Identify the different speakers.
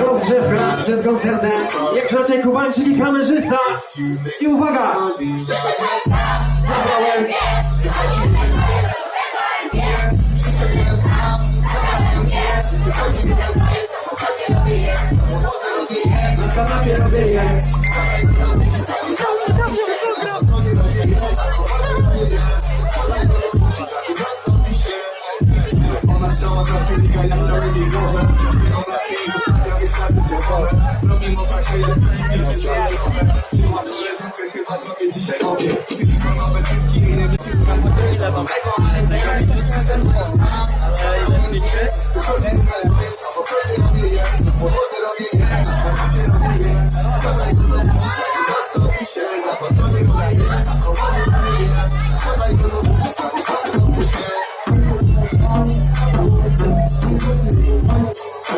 Speaker 1: Rozgrzewka przed koncertem. Jak raczej Kubań, czyli kamerzysta. I uwaga! Zabrałem. Na kanapie robię je.
Speaker 2: Mała klasylika, ja jej nie nie chciałem rower Wzięła koleżankę, chyba zrobię dzisiaj obie Silikonowe cyski, nie wiem, ile mam tego Ja mi się czasem poznam, ale ile mi się Uchodzi numer więc na podchodzie robię je Na podłodze robię je, na kanapie robię je Wczoraj go do budzica i prosto piszę Na podchodzie robię je, na robię je One, two, one, two.